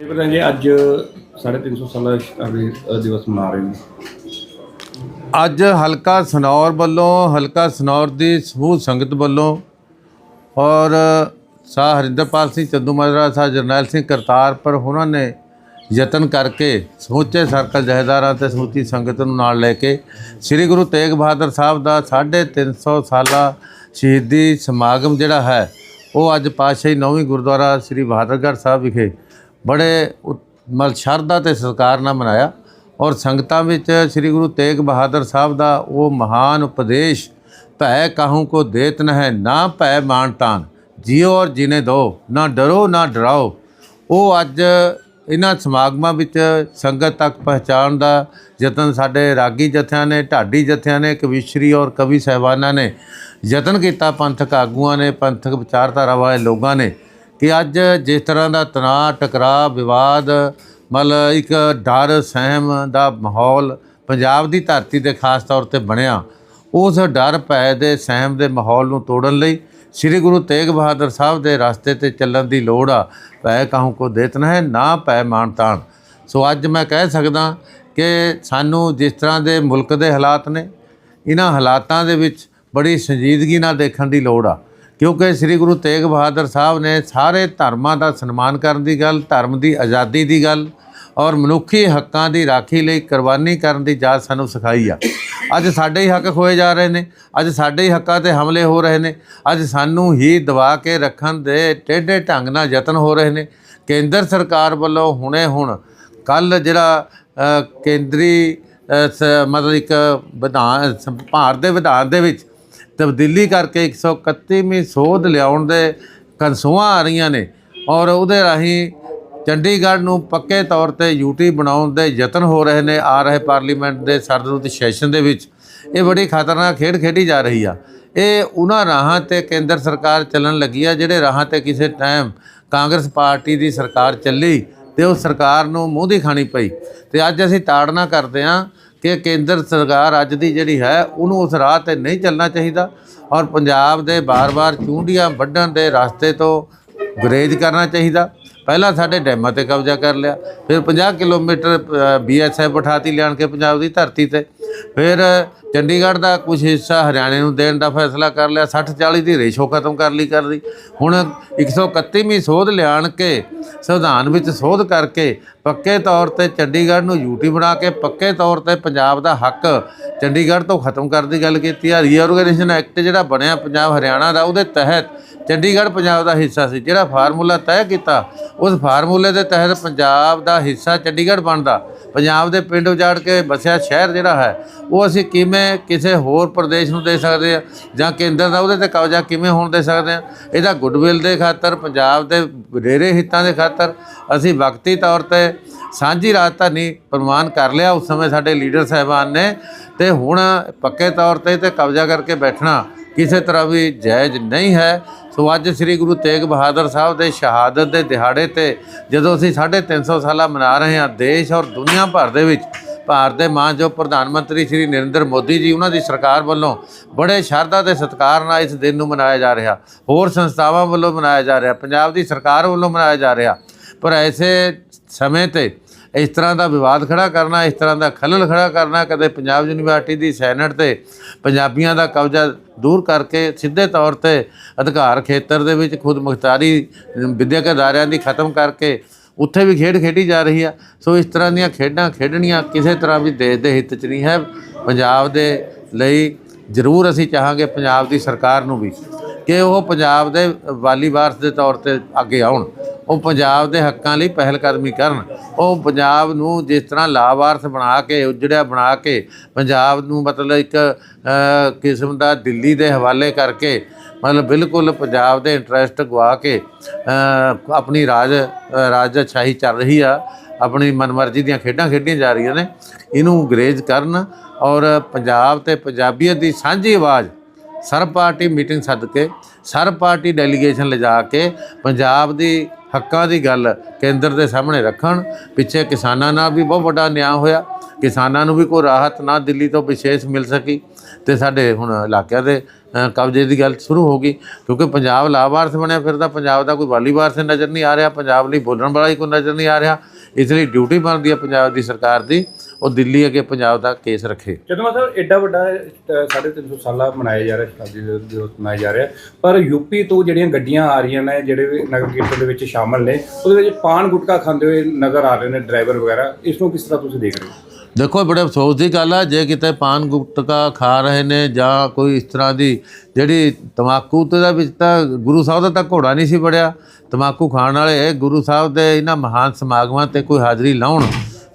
ਪਤਾ ਜੀ, ਅੱਜ 350 ਸਾਲਾ ਸ਼ਤਾਬਦੀ ਦਿਵਸ ਮਨਾ ਰਹੇ ਨੇ। ਅੱਜ ਹਲਕਾ ਸਨੌਰ ਵੱਲੋਂ, ਹਲਕਾ ਸਨੌਰ ਦੀ ਸਮੂਹ ਸੰਗਤ ਵੱਲੋਂ ਔਰ ਸਾਹ ਹਰਿੰਦਰਪਾਲ ਸਿੰਘ, ਚੰਦੂ ਮਾਜਰਾ ਸਾਹ ਜਰਨੈਲ ਸਿੰਘ ਕਰਤਾਰਪੁਰ ਉਹਨਾਂ ਨੇ ਯਤਨ ਕਰਕੇ ਸਮੁੱਚੇ ਸਰਕਲ ਜਹੇਦਾਰਾਂ ਤੇ ਸਮੁੱਚੀ ਸੰਗਤ ਨੂੰ ਨਾਲ ਲੈ ਕੇ ਸ੍ਰੀ ਗੁਰੂ ਤੇਗ ਬਹਾਦਰ ਸਾਹਿਬ ਦਾ 350 ਸਾਲਾ ਸ਼ਹੀਦੀ ਸਮਾਗਮ ਜਿਹੜਾ ਹੈ, ਉਹ ਅੱਜ ਪਾਤਸ਼ਾਹੀ ਨੌਵੀਂ ਗੁਰਦੁਆਰਾ ਸ੍ਰੀ ਬਹਾਦਰਗੜ੍ਹ ਸਾਹਿਬ ਵਿਖੇ ਬੜੇ ਉਤ- ਮਲ ਸ਼ਰਧਾ ਤੇ ਸਤਿਕਾਰ ਨਾਲ ਮਨਾਇਆ ਔਰ ਸੰਗਤਾਂ ਵਿੱਚ ਸ੍ਰੀ ਗੁਰੂ ਤੇਗ ਬਹਾਦਰ ਸਾਹਿਬ ਦਾ ਉਹ ਮਹਾਨ ਉਪਦੇਸ਼, ਭੈ ਕਾਹੂ ਕੋ ਦੇਤ ਨ ਹੈ ਨਾ ਭੈ ਮਾਨ ਤਾਨ, ਜਿਉ ਔਰ ਜਿਨੇ ਦੋ, ਨਾ ਡਰੋ, ਨਾ ਡਰਾਓ। ਉਹ ਅੱਜ ਇਹਨਾਂ ਸਮਾਗਮਾਂ ਵਿੱਚ ਸੰਗਤ ਤੱਕ ਪਹੁੰਚਾਉਣ ਦਾ ਯਤਨ ਸਾਡੇ ਰਾਗੀ ਜਥਿਆਂ ਨੇ, ਢਾਡੀ ਜਥਿਆਂ ਨੇ, ਕਵੀਸ਼ਰੀ ਔਰ ਕਵੀ ਸਹਿਬਾਨਾਂ ਨੇ ਯਤਨ ਕੀਤਾ, ਪੰਥਕ ਆਗੂਆਂ ਨੇ, ਪੰਥਕ ਵਿਚਾਰਧਾਰਾ ਵਾਲੇ ਲੋਕਾਂ ਨੇ। ਕਿ ਅੱਜ ਜਿਸ ਤਰ੍ਹਾਂ ਦਾ ਤਣਾਅ, ਟਕਰਾਅ, ਵਿਵਾਦ, ਮਤਲਬ ਇੱਕ ਡਰ, ਸਹਿਮ ਦਾ ਮਾਹੌਲ ਪੰਜਾਬ ਦੀ ਧਰਤੀ ਤੇ ਖਾਸ ਤੌਰ ਤੇ ਬਣਿਆ, ਉਸ ਡਰ, ਭੈ ਦੇ, ਸਹਿਮ ਦੇ ਮਾਹੌਲ ਨੂੰ ਤੋੜਨ ਲਈ ਸ੍ਰੀ ਗੁਰੂ ਤੇਗ ਬਹਾਦਰ ਸਾਹਿਬ ਦੇ ਰਸਤੇ ਤੇ ਚੱਲਣ ਦੀ ਲੋੜ ਆ। ਭੈ ਕਾਹੂ ਕੋ ਦੇਤਨ ਹੈ ਨਾ ਭੈ ਮਾਨ ਤਾਣ। ਸੋ ਅੱਜ ਮੈਂ ਕਹਿ ਸਕਦਾ ਕਿ ਸਾਨੂੰ ਜਿਸ ਤਰ੍ਹਾਂ ਦੇ ਮੁਲਕ ਦੇ ਹਾਲਾਤ ਨੇ, ਇਹਨਾਂ ਹਾਲਾਤਾਂ ਦੇ ਵਿੱਚ ਬੜੀ ਸੰਜੀਦਗੀ ਨਾਲ ਦੇਖਣ ਦੀ ਲੋੜ ਆ। ਕਿਉਂਕਿ ਸ੍ਰੀ ਗੁਰੂ ਤੇਗ ਬਹਾਦਰ ਸਾਹਿਬ ਨੇ ਸਾਰੇ ਧਰਮਾਂ ਦਾ ਸਨਮਾਨ ਕਰਨ ਦੀ ਗੱਲ, ਧਰਮ ਦੀ ਆਜ਼ਾਦੀ ਦੀ ਗੱਲ ਔਰ ਮਨੁੱਖੀ ਹੱਕਾਂ ਦੀ ਰਾਖੀ ਲਈ ਕੁਰਬਾਨੀ ਕਰਨ ਦੀ ਜਾਚ ਸਾਨੂੰ ਸਿਖਾਈ ਆ। ਅੱਜ ਸਾਡੇ ਹੀ ਹੱਕ ਖੋਏ ਜਾ ਰਹੇ ਨੇ, ਅੱਜ ਸਾਡੇ ਹੀ ਹੱਕਾਂ ਤੇ ਹਮਲੇ ਹੋ ਰਹੇ ਨੇ, ਅੱਜ ਸਾਨੂੰ ਹੀ ਦਬਾ ਕੇ ਰੱਖਣ ਦੇ ਟੇਢੇ ਢੰਗ ਨਾਲ ਯਤਨ ਹੋ ਰਹੇ ਨੇ। ਕੇਂਦਰ ਸਰਕਾਰ ਵੱਲੋਂ ਹੁਣੇ ਹੁਣ ਕੱਲ ਜਿਹੜਾ ਕੇਂਦਰੀ ਸ- ਮਤਲਬ ਇੱਕ ਵਿਧਾਨ, ਭਾਰਤ ਦੇ ਵਿਧਾਨ ਦੇ ਵਿੱਚ ਤਬਦੀਲੀ ਕਰਕੇ 131ਵੀਂ ਸੋਧ ਲਿਆਉਣ ਦੇ ਕਨਸੂਆਂ ਆ ਰਹੀਆਂ ਨੇ ਔਰ ਉਹਦੇ ਰਾਹੀਂ ਚੰਡੀਗੜ੍ਹ ਨੂੰ ਪੱਕੇ ਤੌਰ ਤੇ ਯੂਟੀ ਬਣਾਉਣ ਦੇ ਯਤਨ ਹੋ ਰਹੇ ਨੇ, ਆ ਰਹੇ ਪਾਰਲੀਮੈਂਟ ਦੇ ਸਰਦਰੁੱਤ ਸੈਸ਼ਨ ਦੇ ਵਿੱਚ। ਇਹ ਬੜੀ ਖਤਰਨਾਕ ਖੇਡ ਖੇਡੀ ਜਾ ਰਹੀ ਆ। ਇਹ ਉਹਨਾਂ ਰਾਹਾਂ ਤੇ ਕੇਂਦਰ ਸਰਕਾਰ ਚੱਲਣ ਲੱਗੀ ਆ, ਜਿਹੜੇ ਰਾਹਾਂ ਤੇ ਕਿਸੇ ਟਾਈਮ ਕਾਂਗਰਸ ਪਾਰਟੀ ਦੀ ਸਰਕਾਰ ਚੱਲੀ ਤੇ ਉਹ ਸਰਕਾਰ ਨੂੰ ਮੂੰਹ ਦੀ ਖਾਣੀ ਪਈ। ਤੇ ਅੱਜ ਅਸੀਂ ਤਾੜਨਾ ਕਰਦੇ ਹਾਂ ਕਿ ਕੇਂਦਰ ਸਰਕਾਰ ਅੱਜ ਦੀ ਜਿਹੜੀ ਹੈ, ਉਹਨੂੰ ਉਸ ਰਾਹ ਤੇ ਨਹੀਂ ਚੱਲਣਾ ਚਾਹੀਦਾ ਔਰ ਪੰਜਾਬ ਦੇ ਬਾਰ-ਬਾਰ ਚੂੰਡੀਆਂ ਵੱਢਣ ਦੇ ਰਸਤੇ ਤੋਂ ਗੁਰੇਜ਼ ਕਰਨਾ ਚਾਹੀਦਾ। ਪਹਿਲਾਂ ਸਾਡੇ ਡੈਮਾਂ ਤੇ ਕਬਜ਼ਾ ਕਰ ਲਿਆ, ਫਿਰ 50 ਕਿਲੋਮੀਟਰ ਬੀਐਸਐਫ ਬਿਠਾਤੀ ਲਿਆਣ ਕੇ ਪੰਜਾਬ ਦੀ ਧਰਤੀ ਤੇ। ਫਿਰ ਚੰਡੀਗੜ੍ਹ ਦਾ ਕੁਝ ਹਿੱਸਾ ਹਰਿਆਣੇ ਨੂੰ ਦੇਣ ਦਾ ਫੈਸਲਾ ਕਰ ਲਿਆ 60 40 ਦੀ ਰੇਸ਼ੋ ਖਤਮ ਕਰ ਲਈ ਕਰ ਲਈ। ਹੁਣ 131ਵੀਂ ਸੋਧ ਲਿਆਣ ਕੇ, ਸੰਵਿਧਾਨ ਵਿੱਚ ਸੋਧ ਕਰਕੇ ਪੱਕੇ ਤੌਰ ਤੇ ਚੰਡੀਗੜ੍ਹ ਨੂੰ ਯੂਟੀ ਬਣਾ ਕੇ, ਪੱਕੇ ਤੌਰ ਤੇ ਪੰਜਾਬ ਦਾ ਹੱਕ ਚੰਡੀਗੜ੍ਹ ਤੋਂ ਖਤਮ ਕਰਨ ਦੀ ਗੱਲ ਕੀਤੀ ਆ। ਰੀਆਰਗੇਨਾਈਜੇਸ਼ਨ ਐਕਟ ਜਿਹੜਾ ਬਣਿਆ ਪੰਜਾਬ ਹਰਿਆਣਾ ਦਾ, ਉਹਦੇ ਤਹਿਤ ਚੰਡੀਗੜ੍ਹ ਪੰਜਾਬ ਦਾ ਹਿੱਸਾ ਸੀ, ਜਿਹੜਾ ਫਾਰਮੂਲਾ ਤੈਅ ਕੀਤਾ, ਉਸ ਫਾਰਮੂਲੇ ਦੇ ਤਹਿਤ ਪੰਜਾਬ ਦਾ ਹਿੱਸਾ ਚੰਡੀਗੜ੍ਹ ਬਣਦਾ। ਪੰਜਾਬ ਦੇ ਪਿੰਡ ਉਜਾੜ ਕੇ ਵਸਿਆ ਸ਼ਹਿਰ ਜਿਹੜਾ ਹੈ, ਉਹ ਅਸੀਂ ਕਿਵੇਂ ਕਿਸੇ ਹੋਰ ਪ੍ਰਦੇਸ਼ ਨੂੰ ਦੇ ਸਕਦੇ ਆ ਜਾਂ ਕੇਂਦਰ ਦਾ, ਉਹਦੇ ਤੇ ਕਬਜ਼ਾ ਕਿਵੇਂ ਹੋਣ ਦੇ ਸਕਦੇ ਆ ਇਹਦਾ ਗੁੱਡਵਿਲ ਦੇ ਖਾਤਰ, ਪੰਜਾਬ ਦੇ ਵਧੇਰੇ ਹਿੱਤਾਂ ਦੇ ਖਾਤਰ ਅਸੀਂ ਵਕਤੀ ਤੌਰ ਤੇ ਸਾਂਝੀ ਰਾਜਧਾਨੀ ਪ੍ਰਮਾਨ ਕਰ ਲਿਆ ਉਸ ਸਮੇਂ ਸਾਡੇ ਲੀਡਰ ਸਾਹਿਬਾਨ ਨੇ ਤੇ ਹੁਣ ਪੱਕੇ ਤੌਰ ਤੇ ਤੇ ਕਬਜ਼ਾ ਕਰਕੇ ਬੈਠਣਾ ਕਿਸੇ ਤਰ੍ਹਾਂ ਵੀ ਜਾਇਜ਼ ਨਹੀਂ ਹੈ। ਸੋ ਅੱਜ ਸ੍ਰੀ ਗੁਰੂ ਤੇਗ ਬਹਾਦਰ ਸਾਹਿਬ ਦੇ ਸ਼ਹਾਦਤ ਦੇ ਦਿਹਾੜੇ ਤੇ ਜਦੋਂ ਅਸੀਂ 350 ਸਾਲਾ ਮਨਾ ਰਹੇ ਹਾਂ ਦੇਸ਼ ਔਰ ਦੁਨੀਆ ਭਰ ਦੇ ਵਿੱਚ, ਭਾਰਤ ਦੇ ਮਾਨਯੋਗ ਪ੍ਰਧਾਨ ਮੰਤਰੀ ਸ੍ਰੀ ਨਰਿੰਦਰ ਮੋਦੀ ਜੀ, ਉਹਨਾਂ ਦੀ ਸਰਕਾਰ ਵੱਲੋਂ ਬੜੇ ਸ਼ਰਧਾ ਤੇ ਸਤਿਕਾਰ ਨਾਲ ਇਸ ਦਿਨ ਨੂੰ ਮਨਾਇਆ ਜਾ ਰਿਹਾ। ਹੋਰ ਸੰਸਥਾਵਾਂ ਵੱਲੋਂ ਮਨਾਇਆ ਜਾ ਰਿਹਾ। ਪੰਜਾਬ ਦੀ ਸਰਕਾਰ ਵੱਲੋਂ ਮਨਾਇਆ ਜਾ ਰਿਹਾ। ਪਰ ਐਸੇ ਸਮੇਂ ਤੇ ਇਸ ਤਰ੍ਹਾਂ ਦਾ ਵਿਵਾਦ ਖੜਾ ਕਰਨਾ, ਇਸ ਤਰ੍ਹਾਂ ਦਾ ਖਲਲ ਖੜਾ ਕਰਨਾ, ਕਦੇ ਪੰਜਾਬ ਯੂਨੀਵਰਸਿਟੀ ਦੀ ਸੈਨੇਟ ਤੇ ਪੰਜਾਬੀਆਂ ਦਾ ਕਬਜ਼ਾ ਦੂਰ ਕਰਕੇ ਸਿੱਧੇ ਤੌਰ ਤੇ ਅਧਿਕਾਰ ਖੇਤਰ ਦੇ ਵਿੱਚ ਖੁਦ ਮੁਖਤਾਰੀ, ਵਿਦਿਅਕ ਅਦਾਰਿਆਂ ਦੀ ਖਤਮ ਕਰਕੇ ਉੱਥੇ ਵੀ ਖੇਡ ਖੇਡੀ ਜਾ ਰਹੀ ਆ। ਸੋ ਇਸ ਤਰ੍ਹਾਂ ਦੀਆਂ ਖੇਡਾਂ ਖੇਡਣੀਆਂ ਕਿਸੇ ਤਰ੍ਹਾਂ ਵੀ ਦੇਸ਼ ਦੇ ਹਿੱਤ 'ਚ ਨਹੀਂ ਹੈ। ਪੰਜਾਬ ਦੇ ਲਈ ਜ਼ਰੂਰ ਅਸੀਂ ਚਾਹਾਂਗੇ ਪੰਜਾਬ ਦੀ ਸਰਕਾਰ ਨੂੰ ਵੀ। ਕਿ ਉਹ ਪੰਜਾਬ ਦੇ ਵਾਲੀ ਵਾਰਸ ਦੇ ਤੌਰ ਤੇ ਅੱਗੇ ਆਉਣ। ਉਹ ਪੰਜਾਬ ਦੇ ਹੱਕਾਂ ਲਈ ਪਹਿਲ ਕਦਮੀ ਕਰਨ। ਉਹ ਪੰਜਾਬ ਨੂੰ ਜਿਸ ਤਰ੍ਹਾਂ ਲਾਵਾਰਸ ਬਣਾ ਕੇ ਉਜੜਿਆ ਬਣਾ ਕੇ ਪੰਜਾਬ ਨੂੰ ਮਤਲਬ ਇੱਕ ਕਿਸਮ ਦਾ ਦਿੱਲੀ ਦੇ ਹਵਾਲੇ ਕਰਕੇ ਮਤਲਬ ਬਿਲਕੁਲ ਪੰਜਾਬ ਦੇ ਇੰਟਰਸਟ ਗਵਾ ਕੇ ਆਪਣੀ ਰਾਜ ਅ, ਰਾਜਸ਼ਾਹੀ ਚੱਲ ਰਹੀ ਆ। ਆਪਣੀ ਮਨਮਰਜ਼ੀ ਦੀਆਂ ਖੇਡਾਂ ਖੇਡੀਆਂ ਜਾ ਰਹੀਆਂ ਨੇ। ਇਹਨੂੰ ਅੰਗਰੇਜ਼ ਕਰਨ ਔਰ ਪੰਜਾਬ ਤੇ ਪੰਜਾਬੀਅਤ ਦੀ ਸਾਂਝੀ ਆਵਾਜ਼ ਸਰਬ ਪਾਰਟੀ ਮੀਟਿੰਗ ਸੱਦ ਕੇ ਸਰਬ ਪਾਰਟੀ ਡੈਲੀਗੇਸ਼ਨ ਲਿਜਾ ਕੇ ਪੰਜਾਬ ਦੀ ਹੱਕਾਂ ਦੀ ਗੱਲ ਕੇਂਦਰ ਦੇ ਸਾਹਮਣੇ ਰੱਖਣ। ਪਿੱਛੇ ਕਿਸਾਨਾਂ ਨਾਲ ਵੀ ਬਹੁਤ ਵੱਡਾ ਨਿਆਂ ਹੋਇਆ। ਕਿਸਾਨਾਂ ਨੂੰ ਵੀ ਕੋਈ ਰਾਹਤ ਨਾ ਦਿੱਲੀ ਤੋਂ ਵਿਸ਼ੇਸ਼ ਮਿਲ ਸਕੀ। ਤੇ ਸਾਡੇ ਹੁਣ ਇਲਾਕਿਆਂ ਦੇ ਕਬਜ਼ੇ ਦੀ ਗੱਲ ਸ਼ੁਰੂ ਹੋ ਗਈ। ਕਿਉਂਕਿ ਪੰਜਾਬ ਲਾਵਾਰਸ ਬਣਿਆ ਫਿਰਦਾ, ਪੰਜਾਬ ਦਾ ਕੋਈ ਵਾਲੀ ਵਾਰਸ ਨਜ਼ਰ ਨਹੀਂ ਆ ਰਿਹਾ। ਪੰਜਾਬ ਲਈ ਬੋਲਣ ਵਾਲਾ ਹੀ ਕੋਈ ਨਜ਼ਰ ਨਹੀਂ ਆ ਰਿਹਾ। ਇਸ ਲਈ ਡਿਊਟੀ ਬਣਦੀ ਹੈ ਪੰਜਾਬ ਦੀ ਸਰਕਾਰ ਦੀ। ਉਹ ਦਿੱਲੀ ਅੱਗੇ ਪੰਜਾਬ ਦਾ ਕੇਸ ਰੱਖੇ। ਜਦੋਂ ਮਤਲਬ ਐਡਾ ਵੱਡਾ ਅ, ਸਾਢੇ 350 ਸਾਲਾ ਮਨਾਇਆ ਜਾ ਰਿਹਾ ਸ਼ਤਾਬਦੀ ਦਿਵਸ ਮਨਾਇਆ ਜਾ ਰਿਹਾ ਪਰ ਯੂਪੀ ਤੋਂ ਜਿਹੜੀਆਂ ਗੱਡੀਆਂ ਆ ਰਹੀਆਂ ਨੇ ਜਿਹੜੇ ਨਗਰ ਕੀਰਤਨ ਦੇ ਵਿੱਚ ਸ਼ਾਮਲ ਨੇ ਉਹਦੇ ਵਿੱਚ ਪਾਨ ਗੁਟਕਾ ਖਾਂਦੇ ਹੋਏ ਨਜ਼ਰ ਆ ਰਹੇ ਨੇ ਡਰਾਈਵਰ ਵਗੈਰਾ। ਇਸ ਨੂੰ ਕਿਸ ਤਰ੍ਹਾਂ ਤੁਸੀਂ ਦੇਖ ਰਹੇ ਹੋ? ਦੇਖੋ ਬੜੇ ਅਫਸੋਸ ਦੀ ਗੱਲ ਆ ਜੇ ਕਿਤੇ ਪਾਨ ਗੁਟਕਾ ਖਾ ਰਹੇ ਨੇ ਜਾਂ ਕੋਈ ਇਸ ਤਰ੍ਹਾਂ ਦੀ ਜਿਹੜੀ ਤਮਾਕੂ ਤੇ ਦਾ ਵਿੱਚ ਤਾਂ ਗੁਰੂ ਸਾਹਿਬ ਦਾ ਤਾਂ ਘੋੜਾ ਨਹੀਂ ਸੀ ਬੜਿਆ ਤਮਾਕੂ ਖਾਣ ਵਾਲੇ ਗੁਰੂ ਸਾਹਿਬ ਦੇ ਇਹਨਾਂ ਮਹਾਨ ਸਮਾਗਮਾਂ ਤੇ ਕੋਈ ਹਾਜ਼ਰੀ ਲਾਉਣ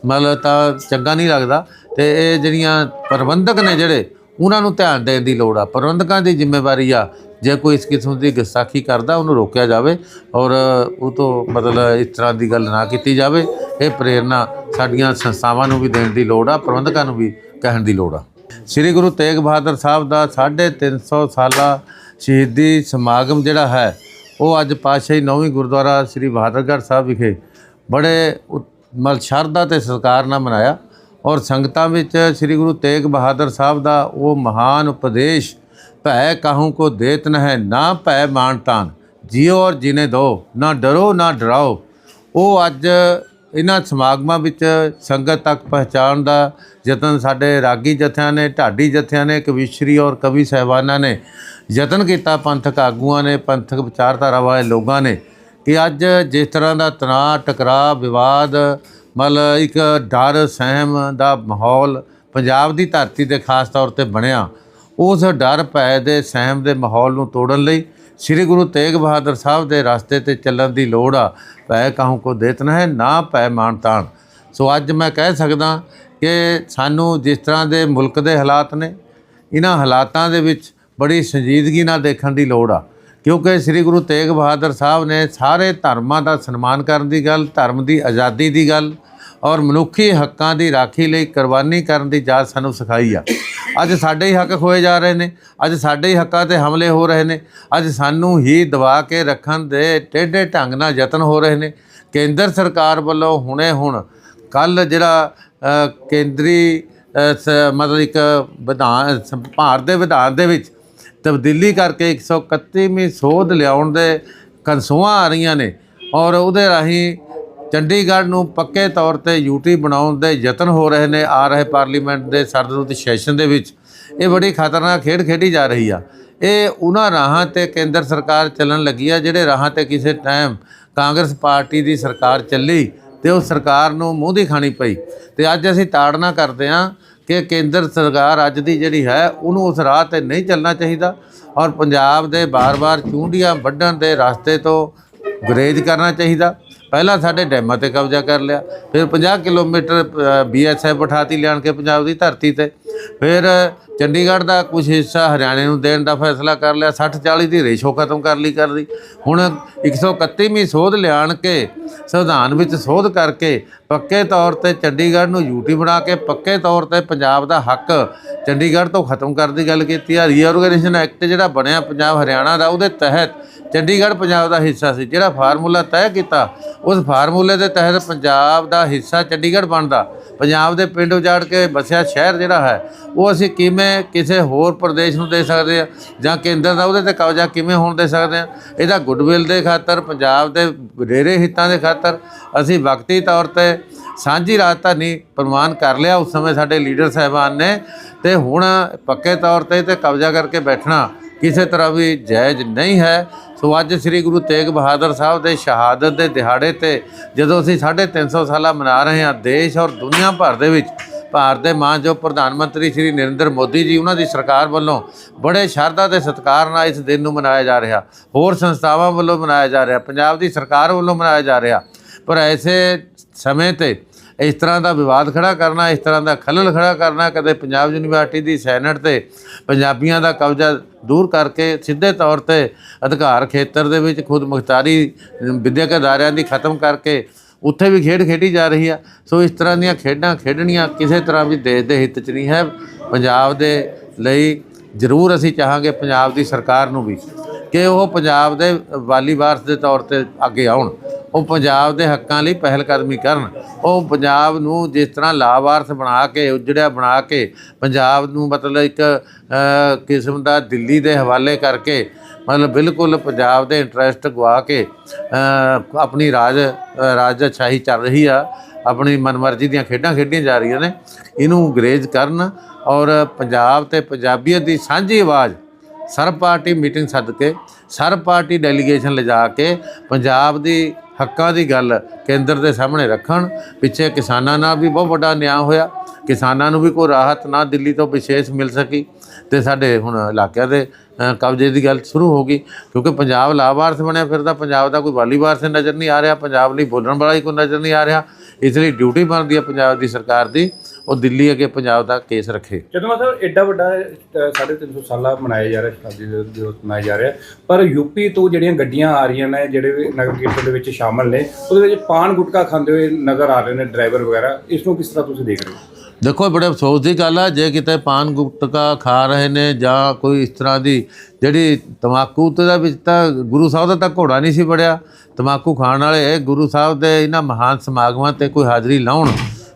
ਮਤਲਬ ਤਾਂ ਚੰਗਾ ਨਹੀਂ ਲੱਗਦਾ ਤੇ ਇਹ ਜਿਹੜੀਆਂ ਪ੍ਰਬੰਧਕ ਨੇ ਜਿਹੜੇ, ਉਹਨਾਂ ਨੂੰ ਧਿਆਨ ਦੇਣ ਦੀ ਲੋੜ ਆ। ਪ੍ਰਬੰਧਕਾਂ ਦੀ ਜ਼ਿੰਮੇਵਾਰੀ ਆ, ਜੇ ਕੋਈ ਇਸ ਕਿਸਮ ਦੀ ਗੁਸਤਾਖੀ ਕਰਦਾ, ਉਹਨੂੰ ਰੋਕਿਆ ਜਾਵੇ ਔਰ ਉਹ ਤੋਂ ਮਤਲਬ ਇਸ ਤਰ੍ਹਾਂ ਦੀ ਗੱਲ ਨਾ ਕੀਤੀ ਜਾਵੇ। ਇਹ ਪ੍ਰੇਰਣਾ ਸਾਡੀਆਂ ਸੰਸਥਾਵਾਂ ਨੂੰ ਵੀ ਦੇਣ ਦੀ ਲੋੜ ਆ, ਪ੍ਰਬੰਧਕਾਂ ਨੂੰ ਵੀ ਕਹਿਣ ਦੀ ਲੋੜ ਆ। ਸ੍ਰੀ ਗੁਰੂ ਤੇਗ ਬਹਾਦਰ ਸਾਹਿਬ ਦਾ 350 ਸਾਲਾ ਸ਼ਹੀਦੀ ਸਮਾਗਮ ਜਿਹੜਾ ਹੈ, ਉਹ ਅੱਜ ਪਾਤਸ਼ਾਹੀ ਨੌਵੀਂ ਗੁਰਦੁਆਰਾ ਸ੍ਰੀ ਬਹਾਦਰਗੜ੍ਹ ਸਾਹਿਬ ਵਿਖੇ ਬੜੇ ਉਤ- ਮਲ ਸ਼ਰਧਾ ਤੇ ਸਤਿਕਾਰ ਨਾਲ ਮਨਾਇਆ ਔਰ ਸੰਗਤਾਂ ਵਿੱਚ ਸ੍ਰੀ ਗੁਰੂ ਤੇਗ ਬਹਾਦਰ ਸਾਹਿਬ ਦਾ ਉਹ ਮਹਾਨ ਉਪਦੇਸ਼, ਭੈ ਕਾਹੂ ਕੋ ਦੇਤ ਨ ਹੈ ਨਾ ਭੈ ਮਾਨ ਤਾਨ, ਜਿਉ ਔਰ ਜਿਨੇ ਦੋ, ਨਾ ਡਰੋ, ਨਾ ਡਰਾਓ। ਉਹ ਅੱਜ ਇਹਨਾਂ ਸਮਾਗਮਾਂ ਵਿੱਚ ਸੰਗਤ ਤੱਕ ਪਹੁੰਚਾਉਣ ਦਾ ਯਤਨ ਸਾਡੇ ਰਾਗੀ ਜਥਿਆਂ ਨੇ, ਢਾਡੀ ਜਥਿਆਂ ਨੇ, ਕਵੀਸ਼ਰੀ ਔਰ ਕਵੀ ਸਹਿਬਾਨਾਂ ਨੇ ਯਤਨ ਕੀਤਾ, ਪੰਥਕ ਆਗੂਆਂ ਨੇ, ਪੰਥਕ ਵਿਚਾਰਧਾਰਾ ਵਾਲੇ ਲੋਕਾਂ ਨੇ। ਕਿ ਅੱਜ ਜਿਸ ਤਰ੍ਹਾਂ ਦਾ ਤਣਾਅ, ਟਕਰਾਅ, ਵਿਵਾਦ, ਮਤਲਬ ਇੱਕ ਡਰ, ਸਹਿਮ ਦਾ ਮਾਹੌਲ ਪੰਜਾਬ ਦੀ ਧਰਤੀ ਤੇ ਖਾਸ ਤੌਰ ਤੇ ਬਣਿਆ, ਉਸ ਡਰ, ਭੈ ਦੇ, ਸਹਿਮ ਦੇ ਮਾਹੌਲ ਨੂੰ ਤੋੜਨ ਲਈ ਸ੍ਰੀ ਗੁਰੂ ਤੇਗ ਬਹਾਦਰ ਸਾਹਿਬ ਦੇ ਰਸਤੇ ਤੇ ਚੱਲਣ ਦੀ ਲੋੜ ਆ। ਭੈ ਕਾਹੂ ਕੋ ਦੇਤਨ ਹੈ ਨਾ ਭੈ ਮਾਨ ਤਾਣ। ਸੋ ਅੱਜ ਮੈਂ ਕਹਿ ਸਕਦਾ ਕਿ ਸਾਨੂੰ ਜਿਸ ਤਰ੍ਹਾਂ ਦੇ ਮੁਲਕ ਦੇ ਹਾਲਾਤ ਨੇ, ਇਹਨਾਂ ਹਾਲਾਤਾਂ ਦੇ ਵਿੱਚ ਬੜੀ ਸੰਜੀਦਗੀ ਨਾਲ ਦੇਖਣ ਦੀ ਲੋੜ ਆ। ਕਿਉਂਕਿ ਸ੍ਰੀ ਗੁਰੂ ਤੇਗ ਬਹਾਦਰ ਸਾਹਿਬ ਨੇ ਸਾਰੇ ਧਰਮਾਂ ਦਾ ਸਨਮਾਨ ਕਰਨ ਦੀ ਗੱਲ, ਧਰਮ ਦੀ ਆਜ਼ਾਦੀ ਦੀ ਗੱਲ ਔਰ ਮਨੁੱਖੀ ਹੱਕਾਂ ਦੀ ਰਾਖੀ ਲਈ ਕੁਰਬਾਨੀ ਕਰਨ ਦੀ ਜਾਚ ਸਾਨੂੰ ਸਿਖਾਈ ਆ। ਅੱਜ ਸਾਡੇ ਹੀ ਹੱਕ ਖੋਏ ਜਾ ਰਹੇ ਨੇ, ਅੱਜ ਸਾਡੇ ਹੀ ਹੱਕਾਂ ਤੇ ਹਮਲੇ ਹੋ ਰਹੇ ਨੇ, ਅੱਜ ਸਾਨੂੰ ਹੀ ਦਬਾ ਕੇ ਰੱਖਣ ਦੇ ਟੇਢੇ ਢੰਗ ਨਾਲ ਯਤਨ ਹੋ ਰਹੇ ਨੇ। ਕੇਂਦਰ ਸਰਕਾਰ ਵੱਲੋਂ ਹੁਣੇ ਹੁਣ ਕੱਲ ਜਿਹੜਾ ਕੇਂਦਰੀ ਸ- ਮਤਲਬ ਇੱਕ ਵਿਧਾਨ ਭਾਰਤ ਦੇ ਵਿਧਾਨ ਦੇ ਵਿੱਚ ਤਬਦੀਲੀ ਕਰਕੇ 131ਵੀਂ ਸੋਧ ਲਿਆਉਣ ਦੇ ਕਨਸੂਆਂ ਆ ਰਹੀਆਂ ਨੇ ਔਰ ਉਹਦੇ ਰਾਹੀਂ ਚੰਡੀਗੜ੍ਹ ਨੂੰ ਪੱਕੇ ਤੌਰ ਤੇ ਯੂਟੀ ਬਣਾਉਣ ਦੇ ਯਤਨ ਹੋ ਰਹੇ ਨੇ, ਆ ਰਹੇ ਪਾਰਲੀਮੈਂਟ ਦੇ ਸਰਦਰੁੱਤ ਸੈਸ਼ਨ ਦੇ ਵਿੱਚ। ਇਹ ਬੜੀ ਖਤਰਨਾਕ ਖੇਡ ਖੇਡੀ ਜਾ ਰਹੀ ਆ। ਇਹ ਉਹਨਾਂ ਰਾਹਾਂ ਤੇ ਕੇਂਦਰ ਸਰਕਾਰ ਚੱਲਣ ਲੱਗੀ ਆ, ਜਿਹੜੇ ਰਾਹਾਂ ਤੇ ਕਿਸੇ ਟਾਈਮ ਕਾਂਗਰਸ ਪਾਰਟੀ ਦੀ ਸਰਕਾਰ ਚੱਲੀ ਤੇ ਉਹ ਸਰਕਾਰ ਨੂੰ ਮੂੰਹ ਦੀ ਖਾਣੀ ਪਈ। ਤੇ ਅੱਜ ਅਸੀਂ ਤਾੜਨਾ ਕਰਦੇ ਹਾਂ ਕਿ ਕੇਂਦਰ ਸਰਕਾਰ ਅੱਜ ਦੀ ਜਿਹੜੀ ਹੈ, ਉਹਨੂੰ ਉਸ ਰਾਹ ਤੇ ਨਹੀਂ ਚੱਲਣਾ ਚਾਹੀਦਾ ਔਰ ਪੰਜਾਬ ਦੇ ਬਾਰ-ਬਾਰ ਚੂੰਡੀਆਂ ਵੱਢਣ ਦੇ ਰਸਤੇ ਤੋਂ ਗੁਰੇਜ਼ ਕਰਨਾ ਚਾਹੀਦਾ। ਪਹਿਲਾਂ ਸਾਡੇ ਡੈਮਾਂ ਤੇ ਕਬਜ਼ਾ ਕਰ ਲਿਆ, ਫਿਰ 50 ਕਿਲੋਮੀਟਰ ਬੀਐਸਐਫ ਬਿਠਾਤੀ ਲਿਆਣ ਕੇ ਪੰਜਾਬ ਦੀ ਧਰਤੀ ਤੇ। ਫਿਰ ਚੰਡੀਗੜ੍ਹ ਦਾ ਕੁਝ ਹਿੱਸਾ ਹਰਿਆਣੇ ਨੂੰ ਦੇਣ ਦਾ ਫੈਸਲਾ ਕਰ ਲਿਆ 60 40 ਦੀ ਰੇਸ਼ੋ ਖਤਮ ਕਰ ਲਈ ਕਰ ਲਈ। ਹੁਣ 131ਵੀਂ ਸੋਧ ਲਿਆਣ ਕੇ, ਸੰਵਿਧਾਨ ਵਿੱਚ ਸੋਧ ਕਰਕੇ ਪੱਕੇ ਤੌਰ ਤੇ ਚੰਡੀਗੜ੍ਹ ਨੂੰ ਯੂਟੀ ਬਣਾ ਕੇ, ਪੱਕੇ ਤੌਰ ਤੇ ਪੰਜਾਬ ਦਾ ਹੱਕ ਚੰਡੀਗੜ੍ਹ ਤੋਂ ਖਤਮ ਕਰਨ ਦੀ ਗੱਲ ਕੀਤੀ ਆ। ਰੀਆਰਗੇਨਾਈਜੇਸ਼ਨ ਐਕਟ ਜਿਹੜਾ ਬਣਿਆ ਪੰਜਾਬ ਹਰਿਆਣਾ ਦਾ, ਉਹਦੇ ਤਹਿਤ ਚੰਡੀਗੜ੍ਹ ਪੰਜਾਬ ਦਾ ਹਿੱਸਾ ਸੀ। ਜਿਹੜਾ ਫਾਰਮੂਲਾ ਤੈਅ ਕੀਤਾ, ਉਸ ਫਾਰਮੂਲੇ ਦੇ ਤਹਿਤ ਪੰਜਾਬ ਦਾ ਹਿੱਸਾ ਚੰਡੀਗੜ੍ਹ ਬਣਦਾ। ਪੰਜਾਬ ਦੇ ਪਿੰਡ ਉਜਾੜ ਕੇ ਵਸਿਆ ਸ਼ਹਿਰ ਜਿਹੜਾ ਹੈ, ਉਹ ਅਸੀਂ ਕਿਵੇਂ ਕਿਸੇ ਹੋਰ ਪ੍ਰਦੇਸ਼ ਨੂੰ ਦੇ ਸਕਦੇ ਆ ਜਾਂ ਕੇਂਦਰ ਦਾ, ਉਹਦੇ ਤੇ ਕਬਜ਼ਾ ਕਿਵੇਂ ਹੋਣ ਦੇ ਸਕਦੇ ਆ ਇਹਦਾ ਗੁੱਡਵਿਲ ਦੇ ਖਾਤਰ, ਪੰਜਾਬ ਦੇ ਵਡੇਰੇ ਹਿੱਤਾਂ ਦੇ ਖਾਤਰ ਅਸੀਂ ਵਕਤੀ ਤੌਰ ਤੇ ਸਾਂਝੀ ਰਾਜਧਾਨੀ ਪ੍ਰਮਾਨ ਕਰ ਲਿਆ। ਉਸ ਸਮੇਂ ਸਾਡੇ ਲੀਡਰ ਸਾਹਿਬਾਨ ਨੇ ਤੇ ਹੁਣ ਪੱਕੇ ਤੌਰ ਤੇ ਤੇ ਕਬਜ਼ਾ ਕਰਕੇ ਬੈਠਣਾ ਕਿਸੇ ਤਰ੍ਹਾਂ ਵੀ ਜਾਇਜ਼ ਨਹੀਂ ਹੈ। ਸੋ ਅੱਜ ਸ੍ਰੀ ਗੁਰੂ ਤੇਗ ਬਹਾਦਰ ਸਾਹਿਬ ਦੇ ਸ਼ਹਾਦਤ ਦੇ ਦਿਹਾੜੇ ਤੇ ਜਦੋਂ ਅਸੀਂ 350 ਸਾਲਾ ਮਨਾ ਰਹੇ ਹਾਂ, ਦੇਸ਼ ਔਰ ਦੁਨੀਆ ਭਰ ਦੇ ਵਿੱਚ, ਭਾਰਤ ਦੇ ਮਾਨਯੋਗ ਪ੍ਰਧਾਨ ਮੰਤਰੀ ਸ੍ਰੀ ਨਰਿੰਦਰ ਮੋਦੀ ਜੀ, ਉਹਨਾਂ ਦੀ ਸਰਕਾਰ ਵੱਲੋਂ ਬੜੇ ਸ਼ਰਧਾ ਤੇ ਸਤਿਕਾਰ ਨਾਲ ਇਸ ਦਿਨ ਨੂੰ ਮਨਾਇਆ ਜਾ ਰਿਹਾ। ਹੋਰ ਸੰਸਥਾਵਾਂ ਵੱਲੋਂ ਮਨਾਇਆ ਜਾ ਰਿਹਾ। ਪੰਜਾਬ ਦੀ ਸਰਕਾਰ ਵੱਲੋਂ ਮਨਾਇਆ ਜਾ ਰਿਹਾ। ਪਰ ਐਸੇ ਸਮੇਂ ਤੇ ਇਸ ਤਰ੍ਹਾਂ ਦਾ ਵਿਵਾਦ ਖੜਾ ਕਰਨਾ, ਇਸ ਤਰ੍ਹਾਂ ਦਾ ਖਲਲ ਖੜਾ ਕਰਨਾ, ਕਦੇ ਪੰਜਾਬ ਯੂਨੀਵਰਸਿਟੀ ਦੀ ਸੈਨੇਟ ਤੇ ਪੰਜਾਬੀਆਂ ਦਾ ਕਬਜ਼ਾ ਦੂਰ ਕਰਕੇ ਸਿੱਧੇ ਤੌਰ ਤੇ ਅਧਿਕਾਰ ਖੇਤਰ ਦੇ ਵਿੱਚ ਖੁਦ ਮੁਖਤਾਰੀ, ਵਿਦਿਅਕ ਅਦਾਰਿਆਂ ਦੀ ਖਤਮ ਕਰਕੇ ਉੱਥੇ ਵੀ ਖੇਡ ਖੇਡੀ ਜਾ ਰਹੀ ਆ। ਸੋ ਇਸ ਤਰ੍ਹਾਂ ਦੀਆਂ ਖੇਡਾਂ ਖੇਡਣੀਆਂ ਕਿਸੇ ਤਰ੍ਹਾਂ ਵੀ ਦੇਸ਼ ਦੇ ਹਿੱਤ 'ਚ ਨਹੀਂ ਹੈ। ਪੰਜਾਬ ਦੇ ਲਈ ਜ਼ਰੂਰ ਅਸੀਂ ਚਾਹਾਂਗੇ ਪੰਜਾਬ ਦੀ ਸਰਕਾਰ ਨੂੰ ਵੀ ਕਿ ਉਹ ਪੰਜਾਬ ਦੇ ਵਾਲੀਵਾਰਸ ਦੇ ਤੌਰ ਤੇ ਅੱਗੇ ਆਉਣ। ਉਹ ਪੰਜਾਬ ਦੇ ਹੱਕਾਂ ਲਈ ਪਹਿਲ ਕਦਮੀ ਕਰਨ। ਉਹ ਪੰਜਾਬ ਨੂੰ ਜਿਸ ਤਰ੍ਹਾਂ ਲਾਵਾਰਸ ਬਣਾ ਕੇ ਉਜੜਿਆ ਬਣਾ ਕੇ ਪੰਜਾਬ ਨੂੰ ਮਤਲਬ ਇੱਕ ਕਿਸਮ ਦਾ ਦਿੱਲੀ ਦੇ ਹਵਾਲੇ ਕਰਕੇ ਮਤਲਬ ਬਿਲਕੁਲ ਪੰਜਾਬ ਦੇ ਇੰਟਰਸਟ ਗਵਾ ਕੇ ਆਪਣੀ ਰਾਜ ਅ, ਰਾਜਸ਼ਾਹੀ ਚੱਲ ਰਹੀ ਆ। ਆਪਣੀ ਮਨਮਰਜ਼ੀ ਦੀਆਂ ਖੇਡਾਂ ਖੇਡੀਆਂ ਜਾ ਰਹੀਆਂ ਨੇ। ਇਹਨੂੰ ਗਰੇਜ਼ ਕਰਨ ਔਰ ਪੰਜਾਬ ਤੇ ਪੰਜਾਬੀਅਤ ਦੀ ਸਾਂਝੀ ਆਵਾਜ਼ ਸਰਬ ਪਾਰਟੀ ਮੀਟਿੰਗ ਸੱਦ ਕੇ ਸਰਬ ਪਾਰਟੀ ਡੈਲੀਗੇਸ਼ਨ ਲਿਜਾ ਕੇ ਪੰਜਾਬ ਦੀ ਹੱਕਾਂ ਦੀ ਗੱਲ ਕੇਂਦਰ ਦੇ ਸਾਹਮਣੇ ਰੱਖਣ, ਪਿੱਛੇ ਕਿਸਾਨਾਂ ਨਾਲ ਵੀ ਬਹੁਤ ਵੱਡਾ ਨਿਆਂ ਹੋਇਆ। ਕਿਸਾਨਾਂ ਨੂੰ ਵੀ ਕੋਈ ਰਾਹਤ ਨਾ ਦਿੱਲੀ ਤੋਂ ਵਿਸ਼ੇਸ਼ ਮਿਲ ਸਕੀ ਤੇ ਸਾਡੇ ਹੁਣ ਇਲਾਕਿਆਂ ਦੇ ਕਬਜ਼ੇ ਦੀ ਗੱਲ ਸ਼ੁਰੂ ਹੋ ਗਈ। ਕਿਉਂਕਿ ਪੰਜਾਬ ਲਾਵਾਰਸ ਬਣਿਆ ਫਿਰਦਾ, ਪੰਜਾਬ ਦਾ ਕੋਈ ਵਾਲੀ ਵਾਰਸ ਨਜ਼ਰ ਨਹੀਂ ਆ ਰਿਹਾ, ਪੰਜਾਬ ਲਈ ਬੋਲਣ ਵਾਲਾ ਹੀ ਕੋਈ ਨਜ਼ਰ ਨਹੀਂ ਆ ਰਿਹਾ। ਇਸ ਲਈ ਡਿਊਟੀ ਬਣਦੀ ਹੈ ਪੰਜਾਬ ਦੀ ਸਰਕਾਰ ਦੀ। ਉਹ ਦਿੱਲੀ ਅੱਗੇ ਪੰਜਾਬ ਦਾ ਕੇਸ ਰੱਖੇ। ਜਦੋਂ ਮਤਲਬ ਐਡਾ ਵੱਡਾ ਅ, ਸਾਢੇ 300 ਸਾਲਾ ਮਨਾਇਆ ਜਾ ਰਿਹਾ ਸ਼ਤਾਬਦੀ ਦਿਵਸ ਦਿਵਸ ਮਨਾਇਆ ਜਾ ਰਿਹਾ ਪਰ ਯੂਪੀ ਤੋਂ ਜਿਹੜੀਆਂ ਗੱਡੀਆਂ ਆ ਰਹੀਆਂ ਨੇ ਜਿਹੜੇ ਨਗਰ ਕੀਰਤਨ ਦੇ ਵਿੱਚ ਸ਼ਾਮਲ ਨੇ ਉਹਦੇ ਵਿੱਚ ਪਾਨ ਗੁਟਕਾ ਖਾਂਦੇ ਹੋਏ ਨਜ਼ਰ ਆ ਰਹੇ ਨੇ ਡਰਾਈਵਰ ਵਗੈਰਾ। ਇਸ ਨੂੰ ਕਿਸ ਤਰ੍ਹਾਂ ਤੁਸੀਂ ਦੇਖ ਰਹੇ ਹੋ? ਦੇਖੋ ਬੜੇ ਅਫਸੋਸ ਦੀ ਗੱਲ ਆ ਜੇ ਕਿਤੇ ਪਾਨ ਗੁਟਕਾ ਖਾ ਰਹੇ ਨੇ ਜਾਂ ਕੋਈ ਇਸ ਤਰ੍ਹਾਂ ਦੀ ਜਿਹੜੀ ਤਮਾਕੂ ਤੇ ਦਾ ਵਿੱਚ ਤਾਂ ਗੁਰੂ ਸਾਹਿਬ ਦਾ ਤਾਂ ਘੋੜਾ ਨਹੀਂ ਸੀ ਬੜਿਆ ਤਮਾਕੂ ਖਾਣ ਵਾਲੇ ਗੁਰੂ ਸਾਹਿਬ ਦੇ ਇਹਨਾਂ ਮਹਾਨ ਸਮਾਗਮਾਂ ਤੇ ਕੋਈ ਹਾਜ਼ਰੀ ਲਾਉਣ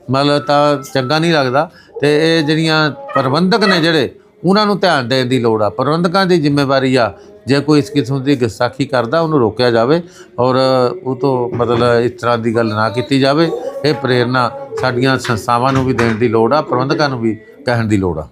ਮਤਲਬ ਤਾਂ ਚੰਗਾ ਨਹੀਂ ਲੱਗਦਾ ਤੇ ਇਹ ਜਿਹੜੀਆਂ ਪ੍ਰਬੰਧਕ ਨੇ ਜਿਹੜੇ, ਉਹਨਾਂ ਨੂੰ ਧਿਆਨ ਦੇਣ ਦੀ ਲੋੜ ਆ। ਪ੍ਰਬੰਧਕਾਂ ਦੀ ਜ਼ਿੰਮੇਵਾਰੀ ਆ, ਜੇ ਕੋਈ ਇਸ ਕਿਸਮ ਦੀ ਗੁਸਤਾਖੀ ਕਰਦਾ, ਉਹਨੂੰ ਰੋਕਿਆ ਜਾਵੇ ਔਰ ਉਹ ਤੋਂ ਮਤਲਬ ਇਸ ਤਰ੍ਹਾਂ ਦੀ ਗੱਲ ਨਾ ਕੀਤੀ ਜਾਵੇ। ਇਹ ਪ੍ਰੇਰਣਾ ਸਾਡੀਆਂ ਸੰਸਥਾਵਾਂ ਨੂੰ ਵੀ ਦੇਣ ਦੀ ਲੋੜ ਆ, ਪ੍ਰਬੰਧਕਾਂ ਨੂੰ ਵੀ ਕਹਿਣ ਦੀ ਲੋੜ ਆ।